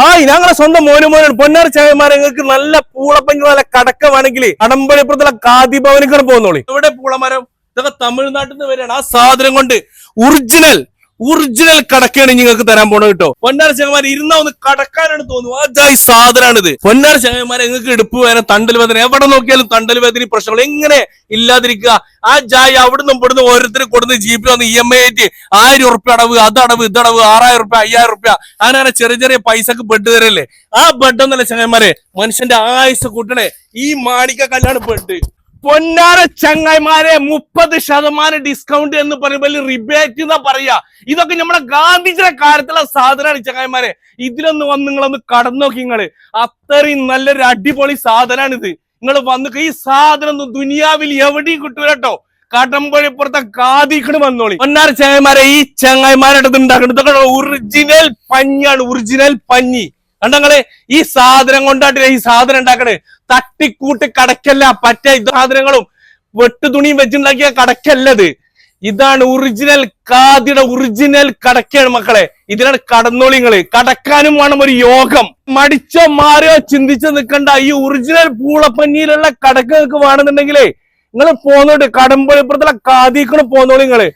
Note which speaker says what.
Speaker 1: Hi ഞങ്ങളെ സ്വന്തം മോനു മോനാണ് പൊന്നാർ ചായമാരെ നിങ്ങൾക്ക് നല്ല പൂളപ്പഞ്ഞു നല്ല കടക്ക വേണമെങ്കിൽ കാതി ഭവനിക്കാണ് പോകുന്നോളി ഇവിടെ പൂളമരം? ഇതൊക്കെ തമിഴ്നാട്ടിൽ നിന്ന് വരികയാണ് ആ സാധനം കൊണ്ട് ഒറിജിനൽ ഒറിജിനൽ കടക്കയാണ് നിങ്ങൾക്ക് തരാൻ പോണത് കേട്ടോ പൊന്നാര ചങ്ങന്മാരെ ഇരുന്ന ഒന്ന് കടക്കാനാണ് തോന്നുന്നു അതായി സാധനമാണിത് പൊന്നാര ചങ്ങന്മാരെ നിങ്ങൾക്ക് എടുപ്പ് വേദന തണ്ടൽ വേദന എവിടെ നോക്കിയാലും തണ്ടൽ വേദന പ്രശ്നങ്ങൾ എങ്ങനെ ഇല്ലാതിരിക്കുക. ആ ജായ് അവിടുന്ന് ഇവിടുന്ന് ഓരോരുത്തർ കൊടുന്ന് ജീപ്പിൽ വന്ന് ഇ എം ഐ ആയിട്ട് ആയിരം ഉറുപ്പ്യ അടവ് അതടവ് ഇതടവ് ആറായിരം ഉറുപ്പ്യ അയ്യായിരം ഉറുപ്പ്യ. അങ്ങനെ ചെറിയ ചെറിയ പൈസക്ക് ബെഡ് തരല്ലേ? ആ ബെഡ് ഒന്നല്ല ചങ്ങന്മാരെ മനുഷ്യന്റെ ആയുസ് കൂട്ടണേ. ഈ മാണിക്ക കല്ലാണ് ബെഡ് പൊന്നാര ചങ്ങായിമാരെ മുപ്പത് ശതമാനം ഡിസ്കൗണ്ട് എന്ന് പറയുമ്പോൾ റിബേറ്റ് എന്നാ പറയാ. ഇതൊക്കെ നമ്മുടെ ഗാന്ധിജിയുടെ കാലത്തുള്ള സാധനമാണ് ചങ്ങായിമാരെ. ഇതിലൊന്ന് വന്ന് നിങ്ങളൊന്ന് കടന്നു നോക്കി നിങ്ങൾ. അത്രയും നല്ലൊരു അടിപൊളി സാധനമാണ് ഇത് നിങ്ങൾ വന്ന് ഈ സാധനം ഒന്നും ദുനിയാവിൽ എവിടെയും കിട്ടൂലട്ടോ കടമ്പഴിപ്പുറത്തെ കാതിക്കണ് വന്നോളി. പൊന്നാര ചങ്ങായിമാരെ ഈ ചങ്ങായിമാരുടെ ഉണ്ടാക്കുന്നത് ഒറിജിനൽ പഞ്ഞാണ് ഒറിജിനൽ പഞ്ഞി. കണ്ടങ്ങളെ ഈ സാധനം കൊണ്ടാട്ടില്ല ഈ സാധനം ഉണ്ടാക്കണേ? തട്ടിക്കൂട്ട് കടക്കല്ല പറ്റ സാധനങ്ങളും. വെട്ടു തുണിയും വെച്ചുണ്ടാക്കിയ കടക്കല്ലത്. ഇതാണ് ഒറിജിനൽ കാതിയുടെ ഒറിജിനൽ കടക്കയാണ് മക്കളെ. ഇതിനാണ് കടന്നോളിങ്ങൾ. കടക്കാനും വേണം ഒരു യോഗം. മടിച്ചോ മാറിയോ ചിന്തിച്ചോ നിൽക്കണ്ട ഈ ഒറിജിനൽ പൂളപ്പഞ്ഞിയിലുള്ള കടക്ക് നിങ്ങൾക്ക് വേണമെന്നുണ്ടെങ്കിലേ നിങ്ങൾ പോന്നോട്ട് കടമ്പളിപ്പുറത്തുള്ള കാതിക്കണ് പോന്നോളി നിങ്ങൾ